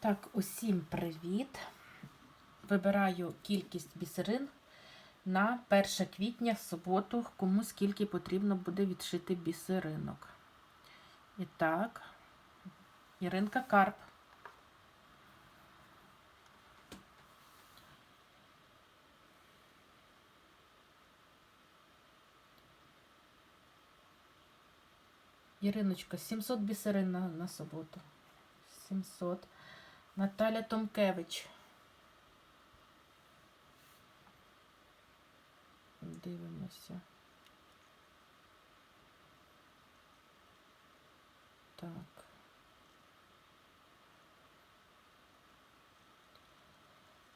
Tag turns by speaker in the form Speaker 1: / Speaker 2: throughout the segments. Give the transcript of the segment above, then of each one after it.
Speaker 1: так, усім привіт. Вибираю кількість бісерин на 1 квітня суботу, кому скільки потрібно буде відшити бісеринок. І так, Іринка Карп. Іриночка, 700 бісерин на, на суботу. 700. Наталя Томкевич. Дивимося. Так.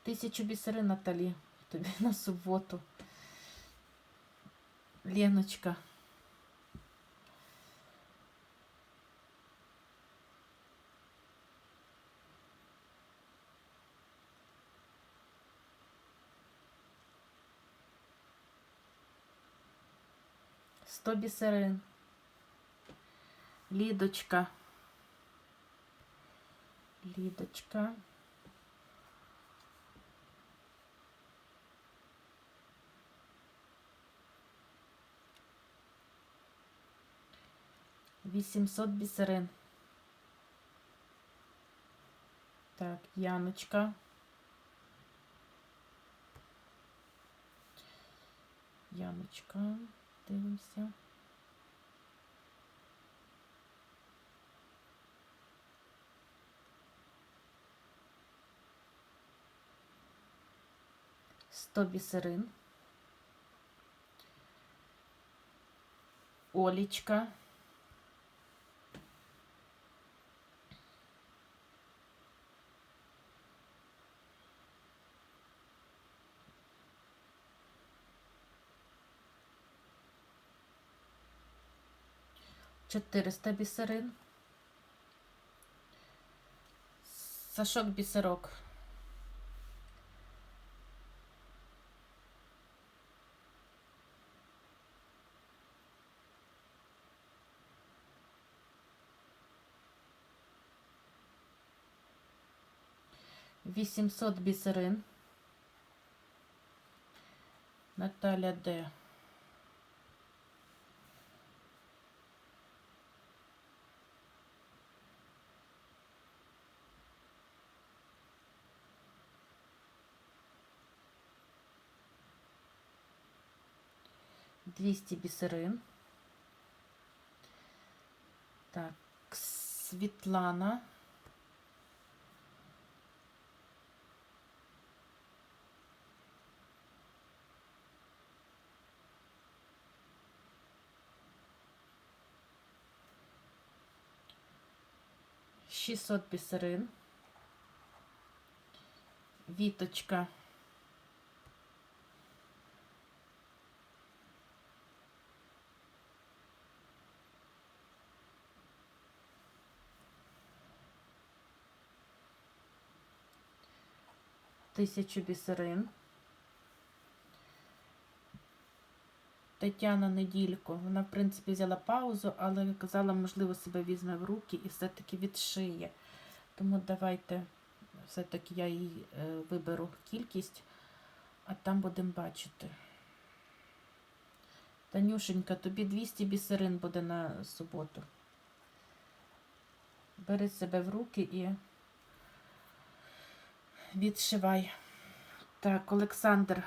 Speaker 1: Тисячу бісерин, Наталі. Тобі на суботу. Леночка. Сто бісерин. Лідочка. Лідочка. Вісімсот бісерин. Так, Яночка. Яночка. Дивимося. Сто бісерин. Олічка. Чотириста бісерин. Сашок бісерок. Вісімсот бісерин. Наталя Д. Двісті бісерин. Так, Світлана. Шістсот бісерин. Віточка. Тисячу бісерин. Тетяна Неділько. Вона, в принципі, взяла паузу, але казала, можливо, себе візьме в руки і все-таки відшиє. Тому давайте, все-таки я їй е, виберу кількість, а там будемо бачити. Танюшенька, тобі 200 бісерин буде на суботу. Бери себе в руки і відшивай. Так, Олександр.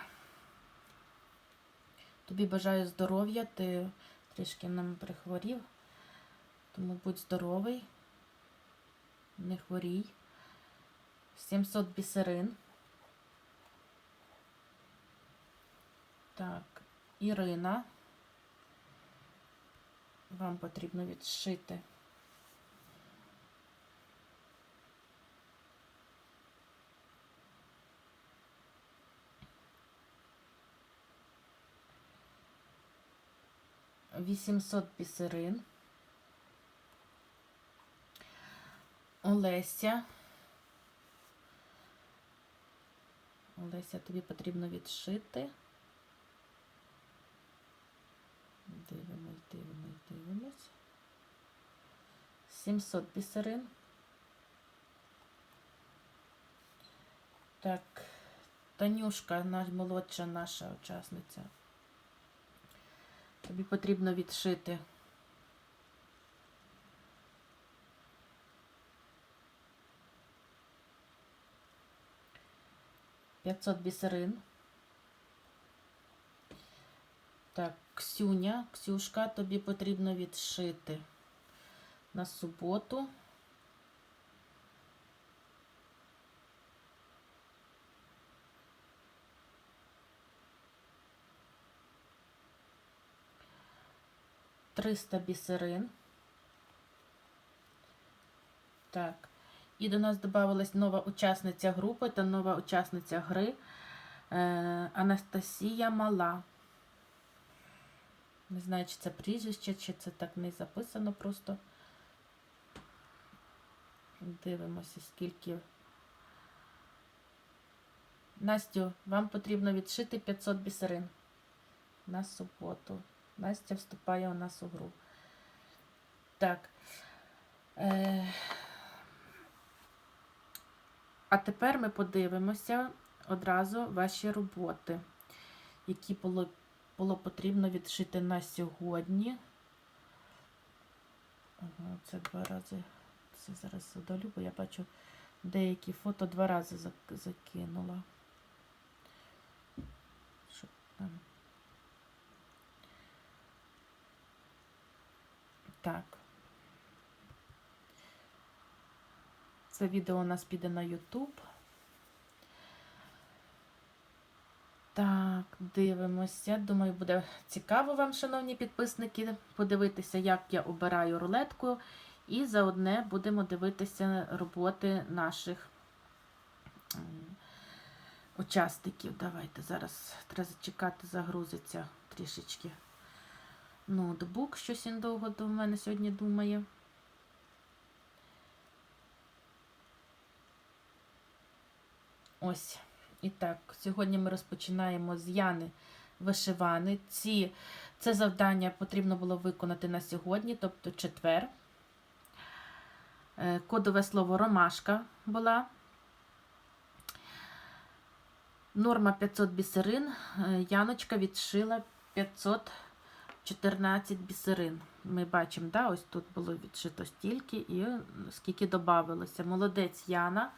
Speaker 1: Тобі бажаю здоров'я, ти трішки нам прихворів, тому будь здоровий, не хворій. 700 бісерин. Так, Ірина. Вам потрібно відшити. Вісімсот бісерин. Олеся. Олеся, тобі потрібно відшити. Дивимось, дивимось, дивимось. 700 бісерин. Так, Танюшка, наймолодша наша учасниця. Тобі потрібно відшити. П'ятсот бісерин. Так, Ксюня, Ксюшка, тобі потрібно відшити на суботу. Триста бісерин. Так. І до нас додавалась нова учасниця групи та нова учасниця гри е, Анастасія Мала. Не знаю, чи це прізвище, чи це так не записано просто. Дивимося, скільки. Настю, вам потрібно відшити 500 бісерин на суботу. Настя вступає у нас у гру. Так. Е... А тепер ми подивимося одразу ваші роботи, які було було потрібно відшити на сьогодні. Це два рази. Це зараз удалю, бо я бачу деякі фото два рази закинула. Щоб там. Так. Це відео у нас піде на YouTube. Так, дивимося. Думаю, буде цікаво вам, шановні підписники, подивитися, як я обираю рулетку. І заодне будемо дивитися роботи наших учасників. Давайте зараз треба зачекати, загрузиться трішечки ноутбук. Щось він довго до мене сьогодні думає. Ось. І так, сьогодні ми розпочинаємо з Яни вишивани. Ці, це завдання потрібно було виконати на сьогодні, тобто четвер. Е, Кодове слово ромашка була. Норма 500 бісерин. Е, Яночка відшила 514 бісерин. Ми бачимо, да, ось тут було відшито стільки і скільки додавалося. Молодець Яна.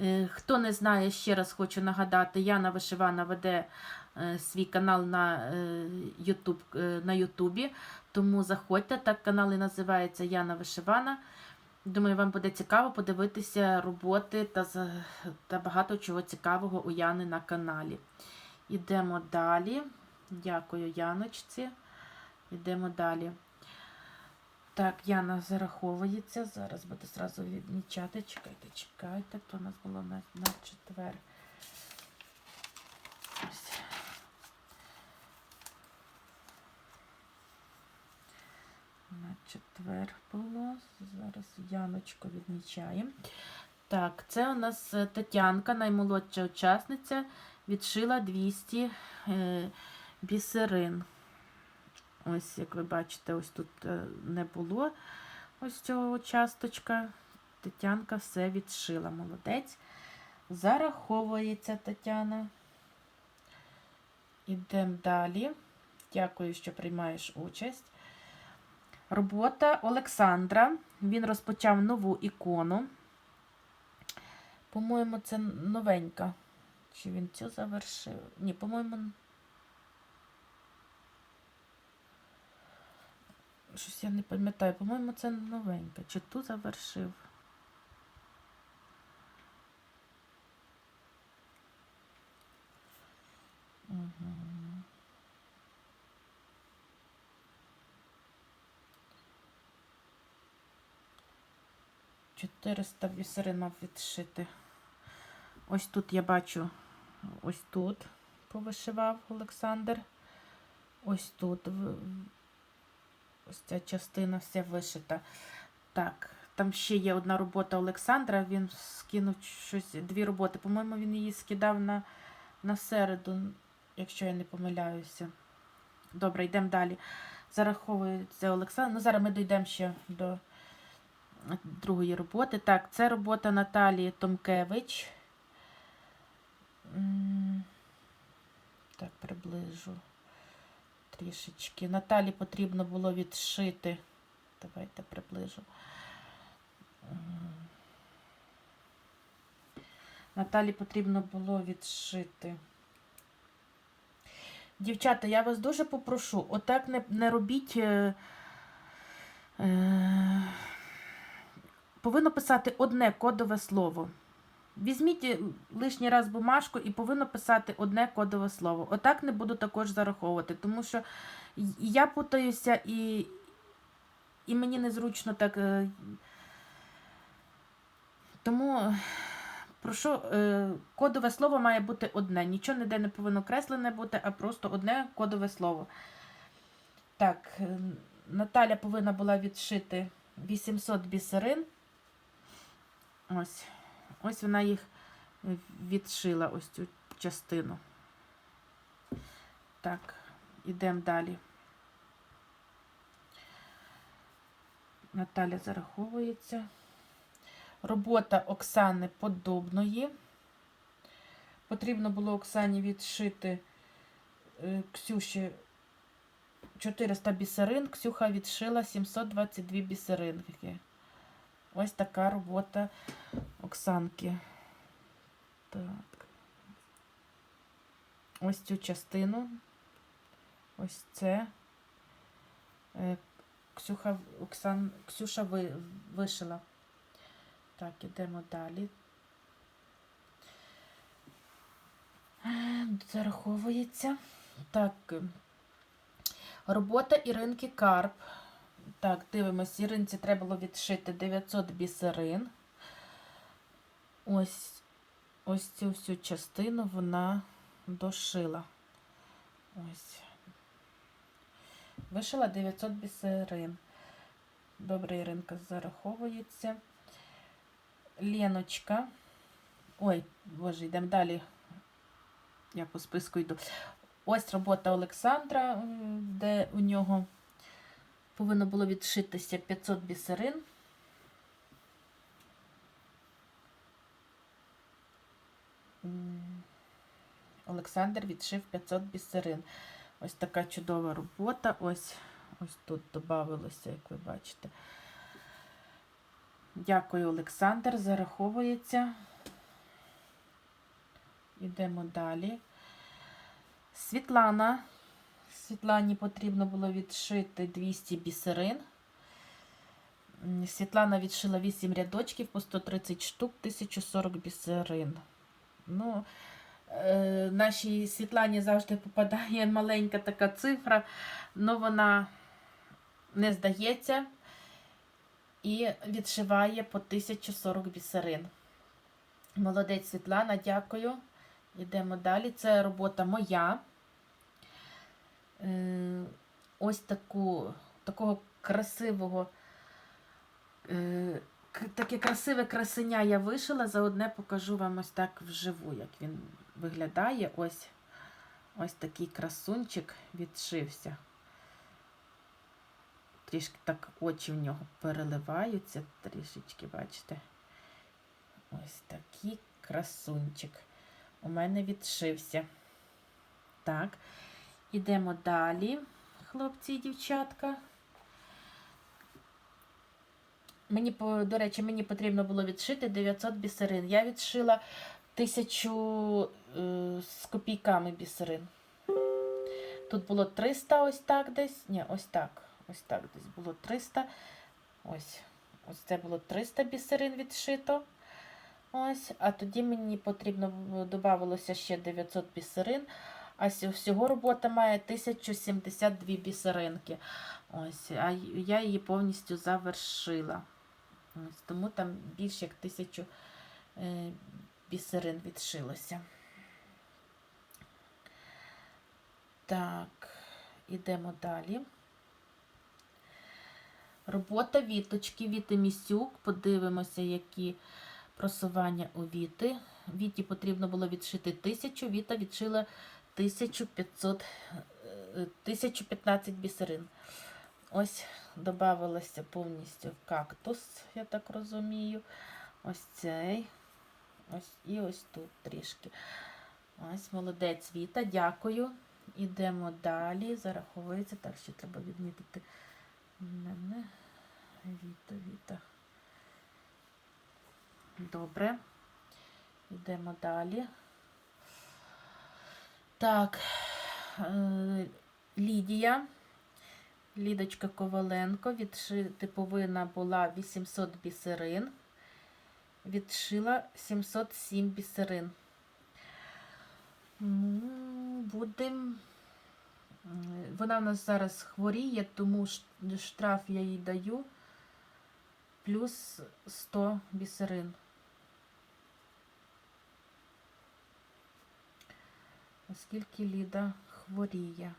Speaker 1: Е, Хто не знає, ще раз хочу нагадати, Яна Вишивана веде е, свій канал на е, YouTube, е, на Ютубі, тому заходьте, так канал і називається Яна Вишивана. Думаю, вам буде цікаво подивитися роботи та, та багато чого цікавого у Яни на каналі. Ідемо далі. Дякую, Яночці. Йдемо далі. Так, Яна зараховується. Зараз буде зразу відмічати. Чекайте, чекайте. То у нас було на, на четвер. На четвер було. Зараз Яночку відмічаємо. Так, це у нас е, Тетянка, наймолодша учасниця, відшила 200 е, бісерин. Ось, як ви бачите, ось тут е, не було ось цього часточка. Тетянка все відшила. Молодець. Зараховується Тетяна. Ідемо далі. Дякую, що приймаєш участь. Робота Олександра. Він розпочав нову ікону. По-моєму, це новенька. Чи він цю завершив? Ні, по-моєму. Щось я не пам'ятаю. По-моєму, це новенька. Чи ту завершив? Чотириста бісерин відшити. Ось тут я бачу, ось тут повишивав Олександр. Ось тут ось ця частина вся вишита. Так, там ще є одна робота Олександра. Він скинув щось, дві роботи. По-моєму, він її скидав на, на середу, якщо я не помиляюся. Добре, йдемо далі. Зараховується Олександр. Ну, зараз ми дійдемо ще до другої роботи. Так, це робота Наталії Томкевич. Так, приближу трішечки. Наталі потрібно було відшити. Давайте приближу. Наталі потрібно було відшити. Дівчата, я вас дуже попрошу, отак не, не робіть. Е, е, повинно писати одне кодове слово. Візьміть е, лишній раз бумажку і повинно писати одне кодове слово. Отак не буду також зараховувати, тому що я путаюся і, і мені незручно так. е, Тому е, прошу, кодове слово має бути одне. Нічого ніде не повинно креслене бути, а просто одне кодове слово. Так, Наталя повинна була відшити 800 бісерин. Ось. Ось вона їх е, відшила, ось цю частину. Так, ідемо далі. Наталя зараховується. Робота Оксани Подобної. Потрібно було Оксані відшити е, Ксюші 400 бісерин. Ксюха відшила 722 бісеринки. Ось така робота Оксанки. Так. Ось цю частину. Ось це. Е, Ксюха, Оксан, Ксюша ви, вишила. Так, ідемо далі. Зараховується. Так. Робота Іринки Карп. Так, дивимось, Іринці треба було відшити 900 бісерин. Ось, ось цю всю частину вона дошила. Ось. Вишила 900 бісерин. Добре, Іринка зараховується. Леночка. Ой, боже, йдемо далі. Я по списку йду. Ось робота Олександра, де у нього повинно було відшитися 500 бісерин. Олександр відшив 500 бісерин. Ось така чудова робота. Ось, ось тут додавалося, як ви бачите. Дякую, Олександр. Зараховується. Йдемо далі. Світлана. Світлані потрібно було відшити 200 бісерин. Світлана відшила 8 рядочків по 130 штук, 1040 бісерин. Ну, е, нашій Світлані завжди попадає маленька така цифра, але вона не здається і відшиває по 1040 бісерин. Молодець Світлана, дякую. Йдемо далі. Це робота моя. Е, Ось таку, такого красивого, е, таке красиве красеня я вишила. Заодне покажу вам ось так вживу, як він виглядає. Ось, ось такий красунчик відшився. Трішки так очі в нього переливаються, трішечки, бачите. Ось такий красунчик. У мене відшився. Так, ідемо далі, хлопці і дівчатка. Мені, до речі, мені потрібно було відшити 900 бісерин. Я відшила 1000 е, з копійками бісерин. Тут було 300 ось так десь. Ні, ось так. Ось так десь було 300. Ось. Ось це було 300 бісерин відшито. Ось, а тоді мені потрібно б- додавалося ще 900 бісерин. А всього робота має 1072 бісеринки. Ось, а я її повністю завершила. Ось, тому там більше як 1000 е, бісерин відшилося. Так, ідемо далі. Робота віточки, Віти Місюк. Подивимося, які просування у Віти. Віті потрібно було відшити 1000, Віта відшила 1500, е, 1015 бісерин. Ось додавалося повністю кактус, я так розумію. Ось цей. Ось і ось тут трішки. Ось, молодець Віта, дякую. Ідемо далі. Зараховується. Так, ще треба відмітити мене. Віта, Віта. Добре. Йдемо далі. Так. е, Лідія. Лідочка Коваленко. Відшити повинна була 800 бісерин. Відшила 707 бісерин. Будем. Вона в нас зараз хворіє, тому штраф я їй даю плюс 100 бісерин. Оскільки Ліда хворіє.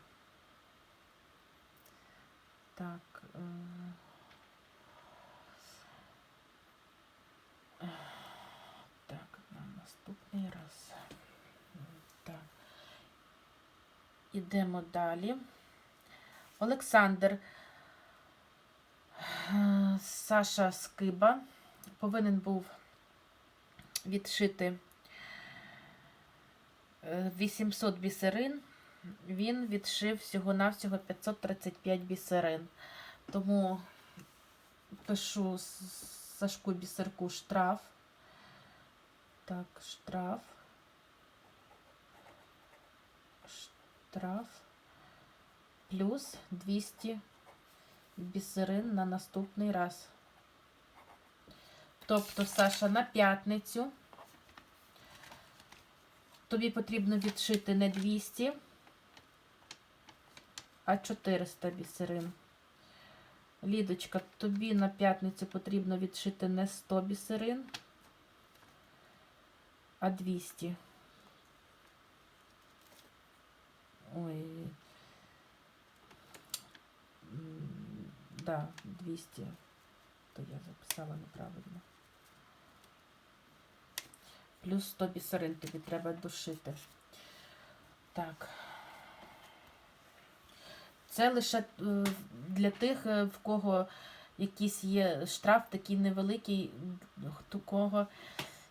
Speaker 1: Так. е, Так, на наступний раз. Так. Ідемо далі. Олександр е, Саша Скиба повинен був відшити 800 бісерин. Він відшив всього-навсього 535 бісерин. Тому пишу Сашку бісерку штраф. Так, штраф. Штраф. Плюс 200 бісерин на наступний раз. Тобто, Саша, на п'ятницю тобі потрібно відшити не 200, а 400 бісерин. Лідочка, тобі на п'ятницю потрібно відшити не 100 бісерин, а 200. Ой. Да, 200. То я записала неправильно. Плюс 100 бісерин тобі треба душити. Так. Це лише е, для тих, е, в кого якийсь є штраф такий невеликий, у кого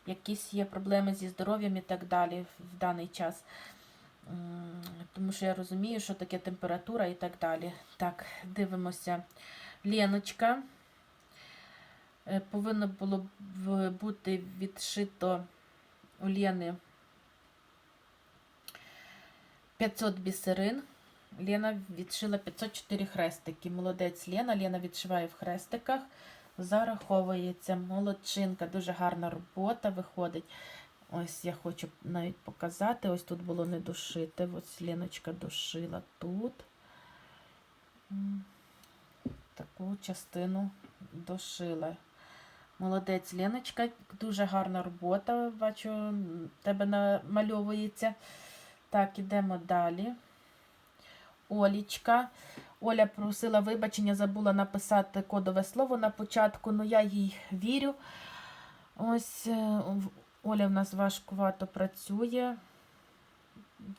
Speaker 1: якісь є проблеми зі здоров'ям і так далі в даний час. Тому що я розумію, що таке температура і так далі. Так, дивимося. Леночка. Е, Повинно було бути відшито у Лени 500 бісерин. Лена відшила 504 хрестики. Молодець Лена. Лена відшиває в хрестиках. Зараховується молодчинка. Дуже гарна робота виходить. Ось я хочу навіть показати. Ось тут було не дошите. Ось Леночка дошила тут. Таку частину дошила. Молодець Леночка, дуже гарна робота. Бачу, тебе намальовується. Так, ідемо далі. Олічка. Оля просила вибачення, забула написати кодове слово на початку, але я їй вірю. Ось е, Оля в нас важкувато працює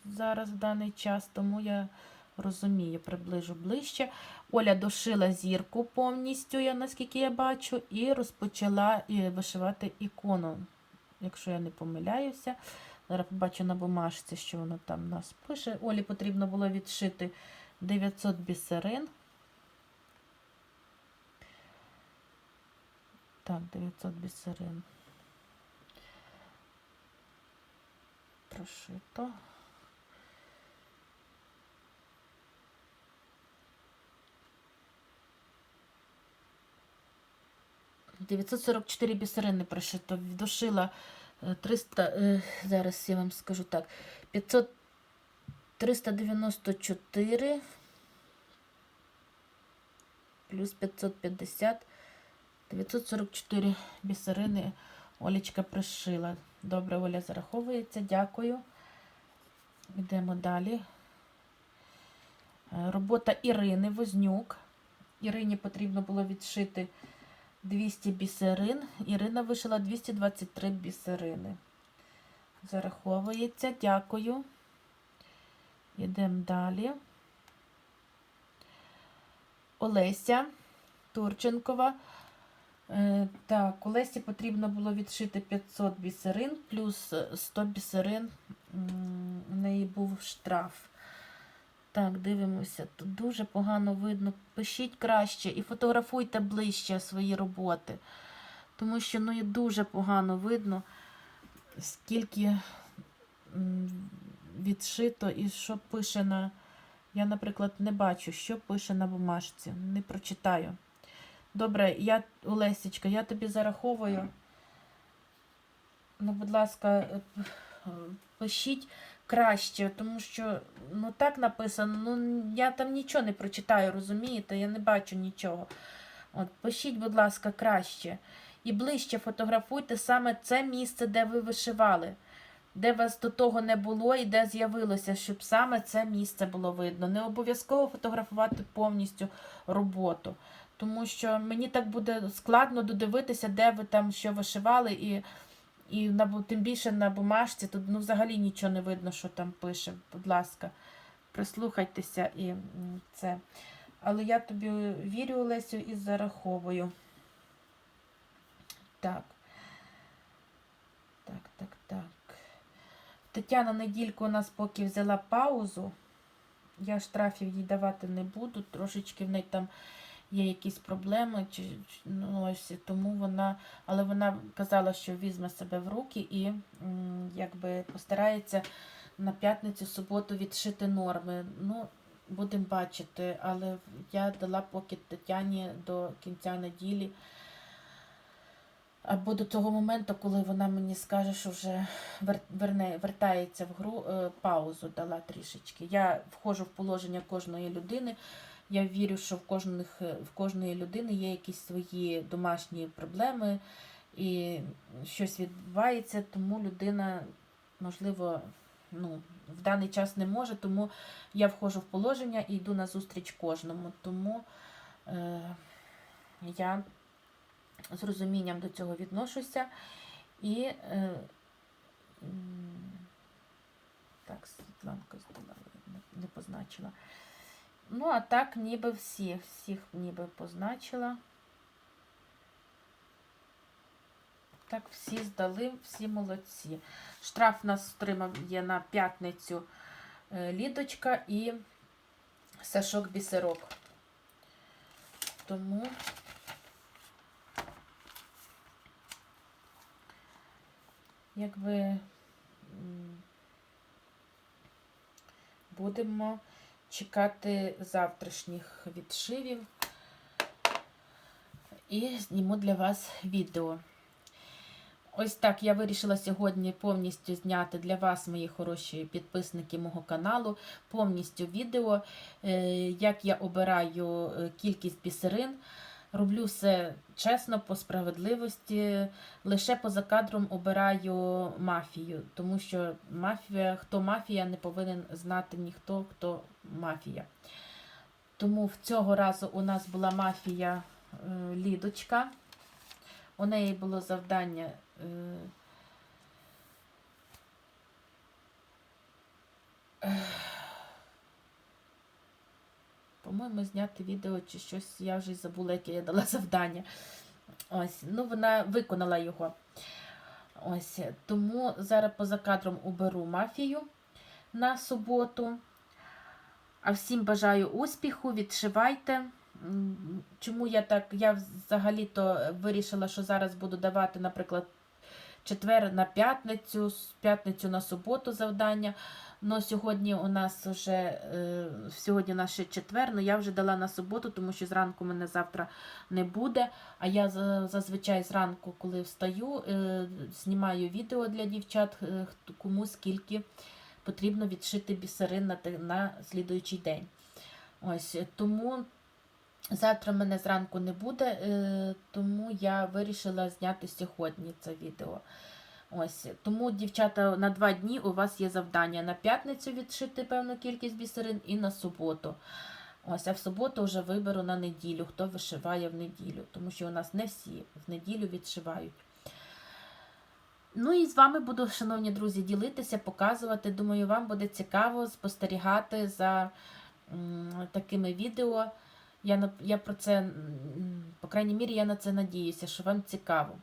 Speaker 1: зараз в даний час, тому я розумію, приближу ближче. Оля дошила зірку повністю, я, наскільки я бачу, і розпочала е, вишивати ікону, якщо я не помиляюся. Зараз побачу на бумажці, що воно там у нас пише. Олі потрібно було відшити 900 бісерин. Так, 900 бісерин. Прошито. Дев'ятсот сорок чотири бісерини прошито. Дошила е, 300, е, зараз я вам скажу так, 500, 394 плюс 550, 944 бісерини Олічка пришила. Добре, Оля зараховується, дякую. Йдемо далі. Е, Робота Ірини Вознюк. Ірині потрібно було відшити 200 бісерин. Ірина вишила 223 бісерини. Зараховується, дякую. Йдемо далі. Олеся Турченкова. Е, Так, Олесі потрібно було відшити 500 бісерин плюс 100 бісерин у неї був штраф. Так, дивимося. Тут дуже погано видно. Пишіть краще і фотографуйте ближче свої роботи. Тому що ну, є дуже погано видно, скільки відшито і що пише на. Я, наприклад, не бачу, що пише на бумажці. Не прочитаю. Добре, я, Олесічка, я тобі зараховую. Ну, будь ласка, е, е, пишіть краще, тому що ну так написано, ну я там нічого не прочитаю, розумієте? Я не бачу нічого. От, пишіть, будь ласка, краще. І ближче фотографуйте саме це місце, де ви вишивали, де вас до того не було і де з'явилося, щоб саме це місце було видно. Не обов'язково фотографувати повністю роботу. Тому що мені так буде складно додивитися, де ви там що вишивали, і, і на, тим більше на бумажці тут ну, взагалі нічого не видно, що там пише. Будь ласка, прислухайтеся і це. Але я тобі вірю, Олесю, і зараховую. Так. Так, так, так. Тетяна недільку у нас поки взяла паузу. Я штрафів їй давати не буду. Трошечки в неї там є якісь проблеми, чи, ну, ось, тому вона, але вона казала, що візьме себе в руки і якби постарається на п'ятницю, суботу відшити норми. Ну, будемо бачити, але я дала поки Тетяні до кінця неділі. Або до того моменту, коли вона мені скаже, що вже вер- верне, вертається в гру, е, паузу дала трішечки. Я входжу в положення кожної людини. Я вірю, що в, кожних, е, в кожної людини є якісь свої домашні проблеми і щось відбувається, тому людина, можливо, ну, в даний час не може, тому я входжу в положення і йду на зустріч кожному. Тому е, я з розумінням до цього відношуся. І е, так, Світланка не, позначила. Ну, а так, ніби всі, всіх ніби позначила. Так, всі здали, всі молодці. Штраф нас отримав є на п'ятницю е, Лідочка і Сашок Бісерок. Тому якби будемо чекати завтрашніх відшивів і зніму для вас відео. Ось так я вирішила сьогодні повністю зняти для вас, мої хороші підписники мого каналу, повністю відео, е, як я обираю е, кількість бісерин. Роблю все чесно, по справедливості. Лише поза кадром обираю мафію, тому що мафія, хто мафія, не повинен знати ніхто, хто мафія. Тому в цього разу у нас була мафія е, Лідочка. У неї було завдання. Е, по-моєму, зняти відео чи щось, я вже забула, яке я дала завдання. Ось, ну вона виконала його. Ось, тому зараз поза кадром уберу мафію на суботу. А всім бажаю успіху, відшивайте. Чому я так? Я взагалі-то вирішила, що зараз буду давати, наприклад, четвер на п'ятницю, з п'ятницю на суботу завдання. Ну, сьогодні у нас вже е, сьогодні у нас ще четвер, але я вже дала на суботу, тому що зранку мене завтра не буде. А я зазвичай зранку, коли встаю, е, знімаю відео для дівчат, е, кому скільки потрібно відшити бісерин на, слідуючий день. Ось тому завтра мене зранку не буде, тому я вирішила зняти сьогодні це відео. Ось тому, дівчата, на два дні у вас є завдання на п'ятницю відшити певну кількість бісерин і на суботу. Ось, а в суботу вже виберу на неділю, хто вишиває в неділю, тому що у нас не всі в неділю відшивають. Ну і з вами буду, шановні друзі, ділитися, показувати. Думаю, вам буде цікаво спостерігати за такими відео. Я, я про це, по крайній мірі, я на це надіюся, що вам цікаво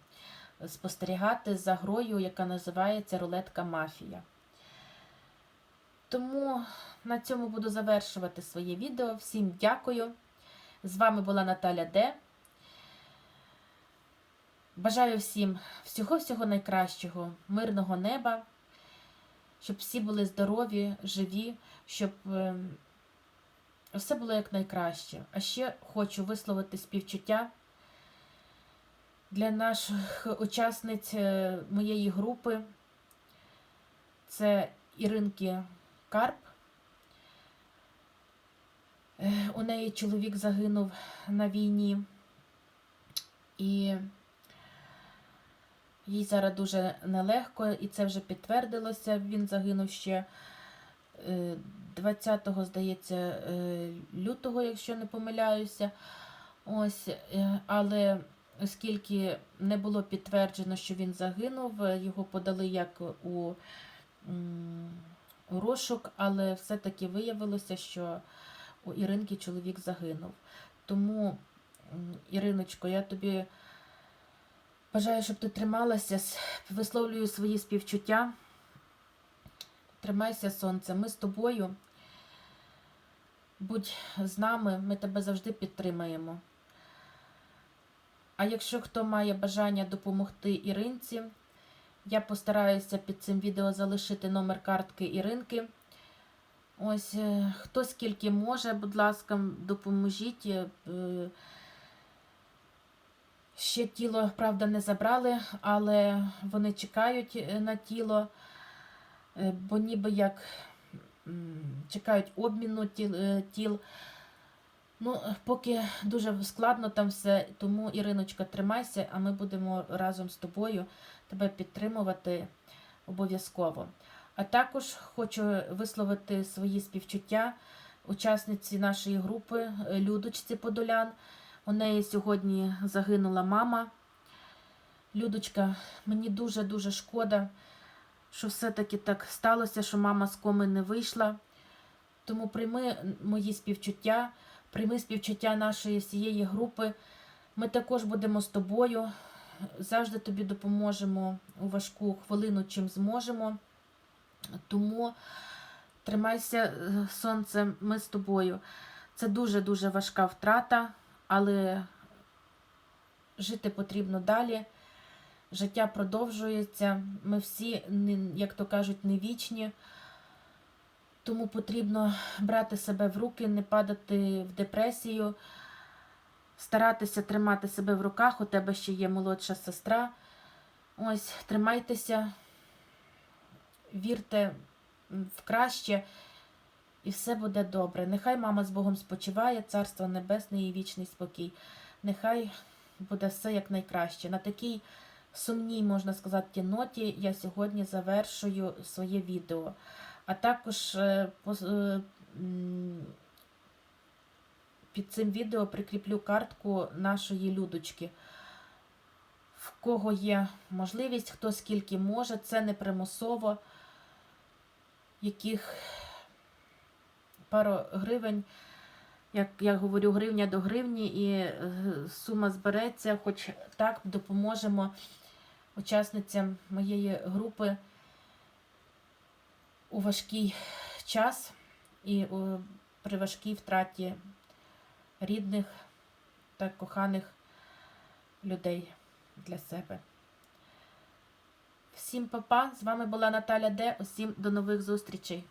Speaker 1: спостерігати за грою, яка називається Рулетка Мафія. Тому на цьому буду завершувати своє відео. Всім дякую. З вами була Наталя Д. Бажаю всім всього-всього найкращого, мирного неба, щоб всі були здорові, живі, щоб е, все було як найкраще. А ще хочу висловити співчуття для наших учасниць е, моєї групи. Це Іринки Карп. Е, У неї чоловік загинув на війні. І їй зараз дуже нелегко, і це вже підтвердилося. Він загинув ще 20-го, здається, е, лютого, якщо не помиляюся. Ось, але оскільки не було підтверджено, що він загинув, е, його подали як у, розшук, але все-таки виявилося, що у Іринки чоловік загинув. Тому, Іриночко, я тобі бажаю, щоб ти трималася, висловлюю свої співчуття. Тримайся, сонце, ми з тобою. Будь з нами, ми тебе завжди підтримаємо. А якщо хто має бажання допомогти Іринці, я постараюся під цим відео залишити номер картки Іринки. Ось, е, хто скільки може, будь ласка, допоможіть. Е, Ще тіло, правда, не забрали, але вони чекають е, на тіло, бо ніби як чекають обміну тіл. Ну, поки дуже складно там все, тому, Іриночка, тримайся, а ми будемо разом з тобою тебе підтримувати обов'язково. А також хочу висловити свої співчуття учасниці нашої групи е, Людочці Подолян. У неї сьогодні загинула мама. Людочка, мені дуже-дуже шкода, що все-таки так сталося, що мама з коми не вийшла. Тому прийми мої співчуття, прийми співчуття нашої всієї групи. Ми також будемо з тобою. Завжди тобі допоможемо у важку хвилину, чим зможемо. Тому тримайся, сонце, ми з тобою. Це дуже-дуже важка втрата, але жити потрібно далі. Життя продовжується. Ми всі, як то кажуть, не вічні. Тому потрібно брати себе в руки, не падати в депресію, старатися тримати себе в руках. У тебе ще є молодша сестра. Ось, тримайтеся, вірте в краще, і все буде добре. Нехай мама з Богом спочиває, царство небесне і вічний спокій. Нехай буде все як найкраще. На такій сумній, можна сказати, ноті я сьогодні завершую своє відео. А також е, е, під цим відео прикріплю картку нашої людочки. В кого є можливість, хто скільки може, це не примусово, яких пару гривень, як я говорю, гривня до гривні, і е, сума збереться, хоч так допоможемо учасницям моєї групи у важкий час і при важкій втраті рідних та коханих людей для себе. Всім папа, з вами була Наталя Де. Усім до нових зустрічей.